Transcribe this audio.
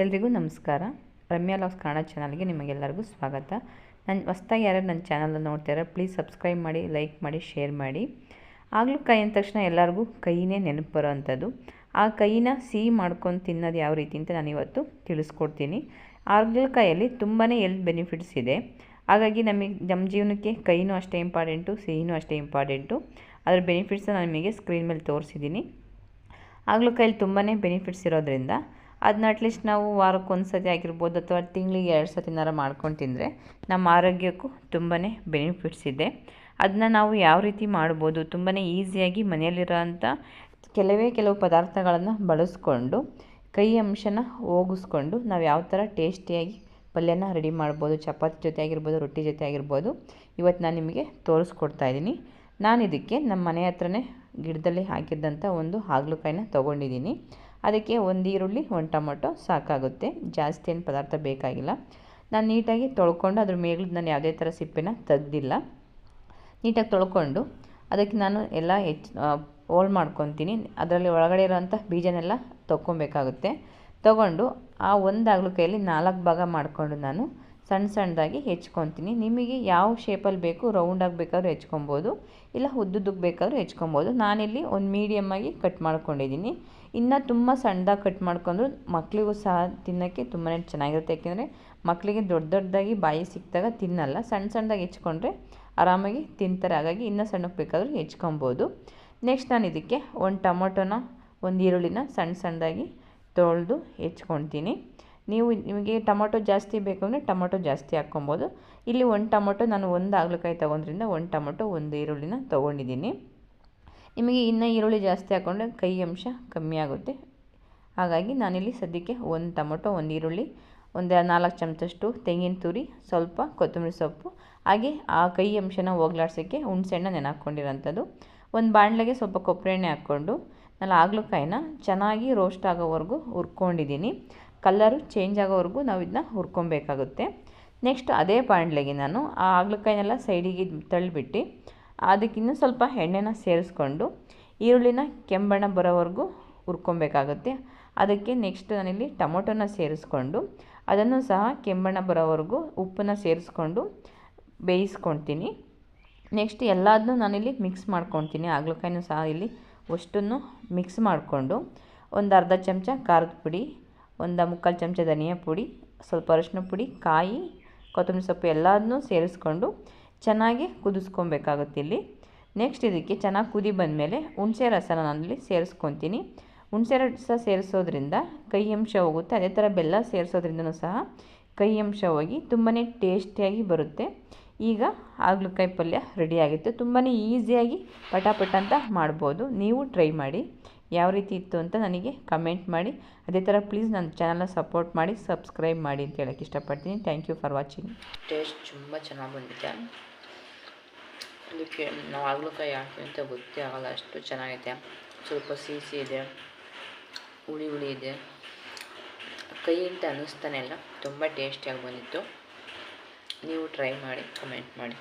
ಎಲ್ರಿಗೂ ನಮಸ್ಕಾರ. ರಮ್ಯಾ ಲಾಸ್ ಕನ್ನಡ ಚಾನಲ್ಗೆ ನಿಮಗೆಲ್ಲರಿಗೂ ಸ್ವಾಗತ. ನನ್ನ ಹೊಸ್ದಾಗಿ ಯಾರು ನನ್ನ ಚಾನಲ್ನ ನೋಡ್ತಾರೋ ಪ್ಲೀಸ್ ಸಬ್ಸ್ಕ್ರೈಬ್ ಮಾಡಿ, ಲೈಕ್ ಮಾಡಿ, ಶೇರ್ ಮಾಡಿ. ಆಗಲೂ ಕೈ ಅಂದ ತಕ್ಷಣ ಎಲ್ಲರಿಗೂ ಕೈನೇ ನೆನಪು ಬರೋವಂಥದ್ದು ಆ ಕೈನ ಸಿಹಿ ಮಾಡ್ಕೊಂಡು ತಿನ್ನೋದು ಯಾವ ರೀತಿ ಅಂತ ನಾನು ಇವತ್ತು ತಿಳಿಸ್ಕೊಡ್ತೀನಿ. ಕೈಯಲ್ಲಿ ತುಂಬಾ ಎಲ್ತ್ ಬೆನಿಫಿಟ್ಸ್ ಇದೆ. ಹಾಗಾಗಿ ನಮಗೆ ನಮ್ಮ ಜೀವನಕ್ಕೆ ಕೈನೂ ಅಷ್ಟೇ ಇಂಪಾರ್ಟೆಂಟು ಸಿಹಿನೂ ಅಷ್ಟೇ ಇಂಪಾರ್ಟೆಂಟು. ಅದರ ಬೆನಿಫಿಟ್ಸ್ ನಾನು ನಿಮಗೆ ಸ್ಕ್ರೀನ್ ಮೇಲೆ ತೋರಿಸಿದ್ದೀನಿ ಕೈಯಲ್ಲಿ ತುಂಬಾ ಬೆನಿಫಿಟ್ಸ್ ಇರೋದ್ರಿಂದ ಅದನ್ನ ಅಟ್ಲೀಸ್ಟ್ ನಾವು ವಾರಕ್ಕೊಂದು ಸತಿ ಆಗಿರ್ಬೋದು ಅಥವಾ ತಿಂಗಳಿಗೆ ಎರಡು ಸತಿನಾರ ಮಾಡ್ಕೊಂಡು ತಿಂದರೆ ನಮ್ಮ ಆರೋಗ್ಯಕ್ಕೂ ತುಂಬಾ ಬೆನಿಫಿಟ್ಸ್ ಇದೆ. ಅದನ್ನ ನಾವು ಯಾವ ರೀತಿ ಮಾಡ್ಬೋದು ತುಂಬಾ ಈಸಿಯಾಗಿ ಮನೆಯಲ್ಲಿರೋಂಥ ಕೆಲವೇ ಕೆಲವು ಪದಾರ್ಥಗಳನ್ನು ಬಳಸ್ಕೊಂಡು, ಕೈ ಅಂಶನ ಹೋಗಿಸ್ಕೊಂಡು ನಾವು ಯಾವ ಥರ ಟೇಸ್ಟಿಯಾಗಿ ಪಲ್ಯನ ರೆಡಿ ಮಾಡ್ಬೋದು, ಚಪಾತಿ ಜೊತೆ ಆಗಿರ್ಬೋದು, ರೊಟ್ಟಿ ಜೊತೆ ಆಗಿರ್ಬೋದು, ಇವತ್ತು ನಾನು ನಿಮಗೆ ತೋರಿಸ್ಕೊಡ್ತಾ ಇದ್ದೀನಿ. ನಾನು ಇದಕ್ಕೆ ನಮ್ಮ ಮನೆ ಹತ್ರನೇ ಗಿಡದಲ್ಲಿ ಹಾಕಿದ್ದಂಥ ಒಂದು ಹಾಗಲಕಾಯಿನ ತೊಗೊಂಡಿದ್ದೀನಿ. ಅದಕ್ಕೆ ಒಂದು ಈರುಳ್ಳಿ, ಒಂದು ಟೊಮೊಟೊ ಸಾಕಾಗುತ್ತೆ. ಜಾಸ್ತಿ ಏನು ಪದಾರ್ಥ ಬೇಕಾಗಿಲ್ಲ. ನಾನು ನೀಟಾಗಿ ತೊಳ್ಕೊಂಡು ಅದ್ರ ಮೇಲೆ ನಾನು ಯಾವುದೇ ಥರ ಸಿಪ್ಪೆನ ತೆಗ್ದಿಲ್ಲ. ನೀಟಾಗಿ ತೊಳ್ಕೊಂಡು ಅದಕ್ಕೆ ನಾನು ಎಲ್ಲ ಹೆಚ್ಚು ಹೋಲ್ ಮಾಡ್ಕೊತೀನಿ. ಅದರಲ್ಲಿ ಒಳಗಡೆ ಇರೋವಂಥ ಬೀಜನೆಲ್ಲ ತೊಗೊಬೇಕಾಗುತ್ತೆ ತೊಗೊಂಡು ಆ ಒಂದು ಹಾಗಲಕಾಯಲ್ಲಿ ನಾಲ್ಕು ಭಾಗ ಮಾಡಿಕೊಂಡು ನಾನು ಸಣ್ಣ ಸಣ್ಣದಾಗಿ ಹೆಚ್ಕೊತೀನಿ. ನಿಮಗೆ ಯಾವ ಶೇಪಲ್ಲಿ ಬೇಕು ರೌಂಡಾಗಿ ಬೇಕಾದ್ರೂ ಹೆಚ್ಕೊಬೋದು, ಇಲ್ಲ ಉದ್ದುದ್ದಕ್ಕೆ ಬೇಕಾದ್ರೂ ಹೆಚ್ಕೊಬೋದು. ನಾನಿಲ್ಲಿ ಒಂದು ಮೀಡಿಯಮ್ಮಾಗಿ ಕಟ್ ಮಾಡ್ಕೊಂಡಿದ್ದೀನಿ. ಇನ್ನು ತುಂಬ ಸಣ್ಣದಾಗಿ ಕಟ್ ಮಾಡ್ಕೊಂಡ್ರು ಮಕ್ಕಳಿಗೂ ಸಹ ತಿನ್ನೋಕ್ಕೆ ತುಂಬಾ ಚೆನ್ನಾಗಿರುತ್ತೆ. ಯಾಕೆಂದರೆ ಮಕ್ಕಳಿಗೆ ದೊಡ್ಡ ದೊಡ್ಡದಾಗಿ ಬಾಯಿ ಸಿಕ್ಕಿದಾಗ ತಿನ್ನಲ್ಲ. ಸಣ್ಣ ಸಣ್ಣದಾಗಿ ಹೆಚ್ಕೊಂಡ್ರೆ ಆರಾಮಾಗಿ ತಿಂತಾರೆ. ಹಾಗಾಗಿ ಇನ್ನೂ ಸಣ್ಣಕ್ಕೆ ಬೇಕಾದರೂ ಹೆಚ್ಕೊಬೋದು. ನೆಕ್ಸ್ಟ್ ನಾನು ಇದಕ್ಕೆ ಒಂದು ಟೊಮೊಟೊನ, ಒಂದು ಈರುಳ್ಳಿನ ಸಣ್ಣ ಸಣ್ಣದಾಗಿ ತೊಳೆದು ಹೆಚ್ಕೊಳ್ತೀನಿ ನೀವು ನಿಮಗೆ ಟೊಮೊಟೊ ಜಾಸ್ತಿ ಬೇಕು ಅಂದರೆ ಟೊಮೊಟೊ ಜಾಸ್ತಿ ಹಾಕ್ಕೊಬೋದು. ಇಲ್ಲಿ ಒಂದು ಟೊಮೊಟೊ ನಾನು ಒಂದು ಹಾಗಲಕಾಯಿ ತೊಗೊಂಡ್ರಿಂದ ಒಂದು ಟೊಮೊಟೊ, ಒಂದು ಈರುಳ್ಳಿನ ತೊಗೊಂಡಿದ್ದೀನಿ. ನಿಮಗೆ ಇನ್ನು ಈರುಳ್ಳಿ ಜಾಸ್ತಿ ಹಾಕ್ಕೊಂಡ್ರೆ ಕೈ ಅಂಶ ಕಮ್ಮಿ ಆಗುತ್ತೆ. ಹಾಗಾಗಿ ನಾನಿಲ್ಲಿ ಸದ್ಯಕ್ಕೆ ಒಂದು ಟೊಮೊಟೊ, ಒಂದು ಈರುಳ್ಳಿ, ಒಂದು ನಾಲ್ಕು ಚಮಚಷ್ಟು ತೆಂಗಿನ ತುರಿ, ಸ್ವಲ್ಪ ಕೊತ್ತಂಬರಿ ಸೊಪ್ಪು, ಹಾಗೆ ಆ ಕೈ ಅಂಶನ ಹೋಗ್ಲಾಡ್ಸೋಕ್ಕೆ ಹುಣಸೆಹಣ್ಣ ನೆನೆ ಒಂದು ಬಾಣಲೆಗೆ ಸ್ವಲ್ಪ ಕೊಬ್ಬರಿ ಎಣ್ಣೆ ಹಾಕ್ಕೊಂಡು, ನಾನು ಹಾಗಲಕಾಯಿನ ಚೆನ್ನಾಗಿ ರೋಸ್ಟ್ ಆಗೋವರೆಗೂ ಹುರ್ಕೊಂಡಿದ್ದೀನಿ. ಕಲ್ಲರು ಚೇಂಜ್ ಆಗೋವರೆಗೂ ನಾವು ಇದನ್ನ ಹುರ್ಕೊಬೇಕಾಗುತ್ತೆ. ನೆಕ್ಸ್ಟ್ ಅದೇ ಬಾಣಲೆಗೆ ನಾನು ಆ ಹಾಗಲಕಾಯಿನೆಲ್ಲ ಸೈಡಿಗೆ ತಳ್ಳಿಬಿಟ್ಟು ಅದಕ್ಕಿನ್ನೂ ಸ್ವಲ್ಪ ಎಣ್ಣೆನ ಸೇರಿಸ್ಕೊಂಡು ಈರುಳ್ಳಿನ ಕೆಂಬಣ್ಣ ಬರೋವರೆಗೂ ಹುರ್ಕೊಬೇಕಾಗುತ್ತೆ. ಅದಕ್ಕೆ ನೆಕ್ಸ್ಟ್ ನಾನಿಲ್ಲಿ ಟೊಮೊಟೊನ ಸೇರಿಸ್ಕೊಂಡು ಅದನ್ನು ಸಹ ಕೆಂಬಣ್ಣ ಬರೋವರೆಗೂ ಉಪ್ಪನ್ನು ಸೇರಿಸ್ಕೊಂಡು ಬೇಯಿಸ್ಕೊಳ್ತೀನಿ. ನೆಕ್ಸ್ಟ್ ಎಲ್ಲದನ್ನೂ ನಾನಿಲ್ಲಿ ಮಿಕ್ಸ್ ಮಾಡ್ಕೊತೀನಿ ಹಾಗಲಕಾಯಿನೂ ಸಹ ಇಲ್ಲಿ ಅಷ್ಟನ್ನು ಮಿಕ್ಸ್ ಮಾಡಿಕೊಂಡು ಒಂದು ಅರ್ಧ ಚಮಚ ಖಾರದ ಪುಡಿ ಒಂದು ಮುಕ್ಕಾಲು ಚಮಚ ಧನಿಯಾ ಪುಡಿ, ಸ್ವಲ್ಪ ಅರಿಶಿನ ಪುಡಿ, ಕಾಯಿ, ಕೊತ್ತಂಬರಿ ಸೊಪ್ಪು ಎಲ್ಲದನ್ನು ಸೇರಿಸ್ಕೊಂಡು ಚೆನ್ನಾಗಿ ಕುದಿಸ್ಕೊಬೇಕಾಗುತ್ತೆ ಇಲ್ಲಿ. ನೆಕ್ಸ್ಟ್ ಇದಕ್ಕೆ ಚೆನ್ನಾಗಿ ಕುದಿ ಬಂದಮೇಲೆ ಹುಣಸೆ ರಸನ ನಾನಲ್ಲಿ ಸೇರಿಸ್ಕೊತೀನಿ. ಹುಣಸೆ ರಸ ಸೇರಿಸೋದ್ರಿಂದ ಕೈ ಅಂಶ ಹೋಗುತ್ತೆ. ಅದೇ ಥರ ಬೆಲ್ಲ ಸೇರಿಸೋದ್ರಿಂದನೂ ಸಹ ಕೈ ಅಂಶ ಹೋಗಿ ತುಂಬಾ ಟೇಸ್ಟಿಯಾಗಿ ಬರುತ್ತೆ. ಈಗ ಹಾಗಲಕಾಯಿ ಪಲ್ಯ ರೆಡಿಯಾಗಿತ್ತು ತುಂಬಾ ಈಸಿಯಾಗಿ ಪಟಾಪಟ ಅಂತ ಮಾಡ್ಬೋದು. ನೀವು ಟ್ರೈ ಮಾಡಿ. ಯಾವ ರೀತಿ ಇತ್ತು ಅಂತ ನನಗೆ ಕಮೆಂಟ್ ಮಾಡಿ. ಅದೇ ಥರ ಪ್ಲೀಸ್ ನನ್ನ ಚಾನಲ್ನ ಸಪೋರ್ಟ್ ಮಾಡಿ ಸಬ್ಸ್ಕ್ರೈಬ್ ಮಾಡಿ ಅಂತ ಹೇಳೋಕ್ಕೆ ಇಷ್ಟಪಡ್ತೀನಿ. Thank you for watching taste ತುಂಬ ಚೆನ್ನಾಗಿ ಬಂದಿದೆ. ಅದಕ್ಕೆ ನಾವು ಹಾಗಲಕಾಯಿ ಯಾಕೆ ಅಂತ ಗೊತ್ತೇ ಆಗಲ್ಲ ಅಷ್ಟು ಚೆನ್ನಾಗಿದೆ. ಸ್ವಲ್ಪ ಸಿಹಿ ಇದೆ, ಹುಳಿ ಹುಳಿ ಇದೆ. ಕೈ ಅಂತ ಅನ್ನಿಸ್ತಾನೆ ಇಲ್ಲ, ತುಂಬ ಟೇಸ್ಟಿಯಾಗಿ ಬಂದಿತ್ತು. ನೀವು ಟ್ರೈ ಮಾಡಿ ಕಮೆಂಟ್ ಮಾಡಿ.